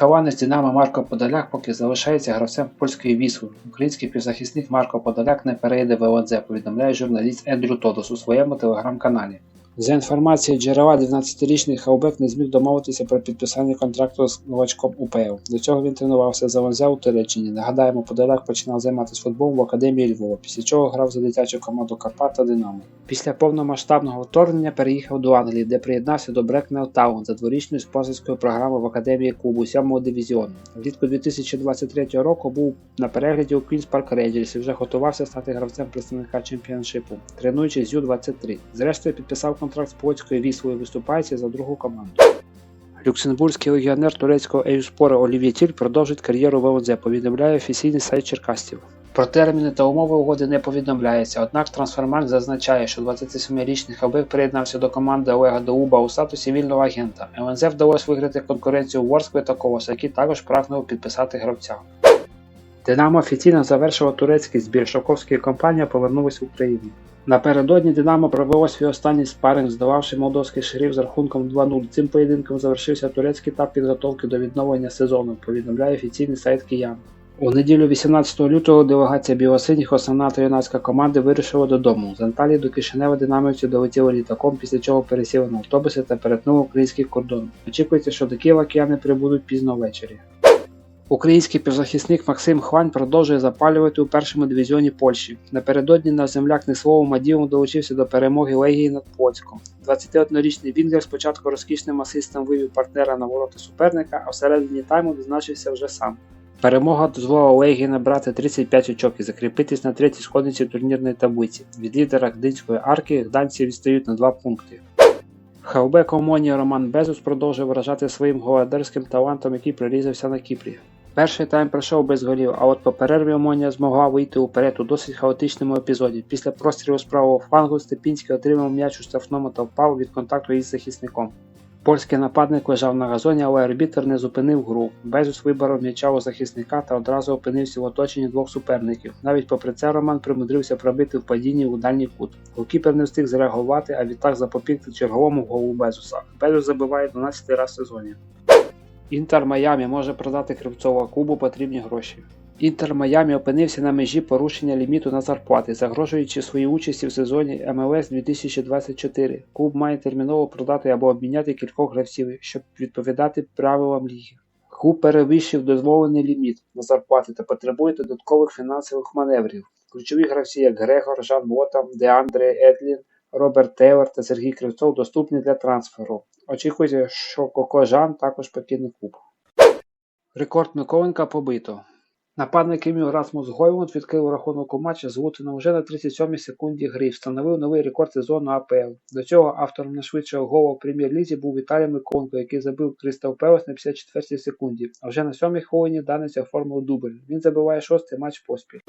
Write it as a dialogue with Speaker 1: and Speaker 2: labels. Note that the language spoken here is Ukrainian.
Speaker 1: Каванець Динамо Марко Подоляк поки залишається гравцем польської Вісли. Український півзахисник Марко Подоляк не перейде в ОНЗ, повідомляє журналіст Ендрю Тодос у своєму телеграм-каналі. За інформацією джерела, 12-річний Хаубек не зміг домовитися про підписання контракту з новачком УПЛ. До цього він тренувався за ЛНЗ у Туреччині. Нагадаємо, Подоляк починав займатися футболом в академії Львова, після чого грав за дитячу команду Карпат та Динамо. Після повномасштабного вторгнення переїхав до Англії, де приєднався до Брекнел Таун за дворічною спонсорською програмою в академії клубу 7-го дивізіону. Влітку 2023 року був на перегляді у Queen's Park Rangers і вже готувався стати гравцем представника чемпіоншипу, тренуючись з Ю-23. Зрештою підписав контракт з польською віслою, виступаючи за другу команду. Люксембурзький легіонер турецького Ейвспора Олів'є Тіль продовжить кар'єру в ЛНЗ, повідомляє офіційний сайт Черкастів. Про терміни та умови угоди не повідомляється, однак трансфермарк зазначає, що 27-річний Хабив приєднався до команди Олега Доуба у статусі вільного агента. ЛНЗ вдалося виграти конкуренцію Ворскли та Колоса, які також прагнули підписати гравця. Динамо офіційно завершило турецький збір. Шоковської компанія повернулась в Україну. Напередодні Динамо провело свій останній спаринг, здолавши молдовський шериф з рахунком 2-0. Цим поєдинком завершився турецький етап підготовки до відновлення сезону, повідомляє офіційний сайт Киян. У неділю 18 лютого делегація білосиніх, основна та юнацька команди вирушила додому. З Анталії до Кишинева динамівці долетіли літаком, після чого пересіли на автобуси та перетнули український кордон. Очікується, що до Києва кияни прибудуть пізно ввечері. Український півзахисник Максим Хвань продовжує запалювати у першому дивізіоні Польщі. Напередодні наш земляк Несловом Мадівом долучився до перемоги Легії над Поцьком. 21-річний Вінгер спочатку розкішним асистом вивів партнера на ворота суперника, а всередині тайму відзначився вже сам. Перемога дозволила Легії набрати 35 очок і закріпитись на третій сходниці турнірної таблиці. Від лідера Гдинської арки гданці відстають на 2 пункти. Хаубек Омоні Роман Безус продовжує вражати своїм голодарським талантом, який прорізався на Кіпрі. Перший тайм пройшов без голів, а от по перерві Омонія змогла вийти уперед у досить хаотичному епізоді. Після прострілу з правого флангу Степінський отримав м'яч у штрафному та впав від контакту із захисником. Польський нападник лежав на газоні, але арбітр не зупинив гру. Безус виборов м'яча у захисника та одразу опинився в оточенні двох суперників. Навіть попри це Роман примудрився пробити в падінні у дальній кут. Голкіпер не встиг зреагувати, а відтак запобігти черговому голу Безуса. Безус забиває 12 раз в сезоні. Інтер Майамі може продати Кривцова клубу потрібні гроші. Інтер Майамі опинився на межі порушення ліміту на зарплати, загрожуючи своїй участі в сезоні МЛС 2024. Клуб має терміново продати або обміняти кількох гравців, щоб відповідати правилам ліги. Клуб перевищив дозволений ліміт на зарплати та потребує додаткових фінансових маневрів. Ключові гравці, як Грегор, Жан Ботам, Деандре Едлін, Роберт Тейлор та Сергій Кривцов доступні для трансферу. Очікується, що Коко Жан також покине клуб. Рекорд Миколенка побито. Нападник Еміл Расмус Гойвунд відкрив рахунок у матчі з Лутином вже на 37-й секунді гри встановив новий рекорд сезону АПЛ. До цього автором найшвидшого голу в прем'єр-лізі був Віталій Миколенко, який забив Кристал Пелес на 54-й секунді. А вже на 7-й хвилині данець оформив дубль. Він забиває шостий матч поспіль.